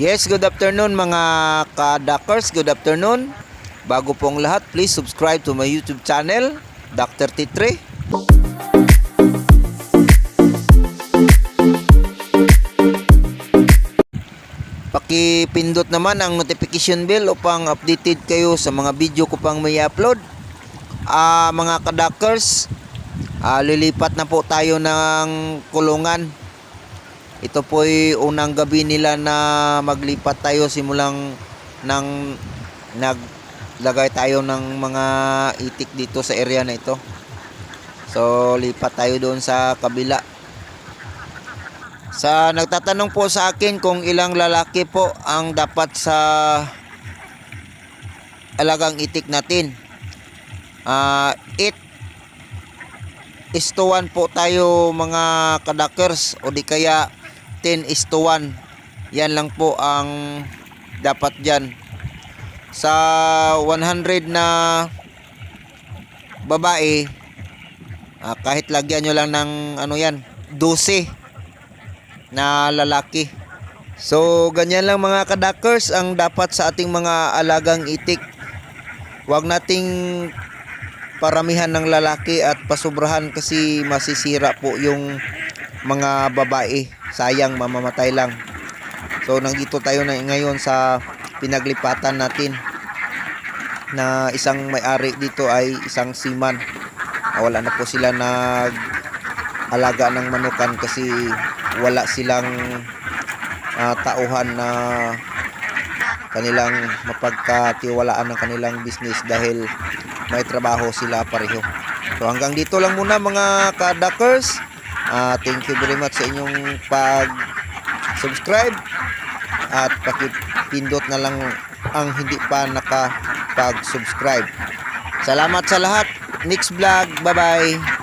Yes, good afternoon mga ka-Dakers. Good afternoon. Bago pong lahat, please subscribe to my YouTube channel, Dr. Titre. Pakipindot naman ang notification bell upang updated kayo sa mga video ko pang may upload. Ah, mga ka-Dakers, ah, lilipat na po tayo ng kulungan. Ito po ay unang gabi nila na maglipat tayo simulang nang naglagay tayo ng mga itik dito sa area na ito. So lipat tayo doon sa kabila. Sa nagtatanong po sa akin kung ilang lalaki po ang dapat sa alagang itik natin. Ah, it is to 1 po tayo mga kadakers o di kaya 10 is to 1 yan lang po ang dapat dyan. Sa 100 na babae ah, kahit lagyan nyo lang ng ano yan 12 na lalaki. So ganyan lang mga kadakers ang dapat sa ating mga alagang itik. Wag nating paramihan ng lalaki at pasubrahan kasi masisira po yung mga babae. Sayang mamamatay lang. So nandito tayo na ngayon sa pinaglipatan natin na isang may-ari dito ay isang. Ah, Wala na po sila nag alaga ng manukan kasi wala silang ah, tauhan na kanilang mapagkatiwalaan ng kanilang business dahil may trabaho sila pareho. So hanggang dito lang muna mga ka-duckers. Ah, thank you very much sa inyong pag-subscribe at pakipindot na lang ang hindi pa nakapag-subscribe. Salamat sa lahat. Next vlog. Bye-bye.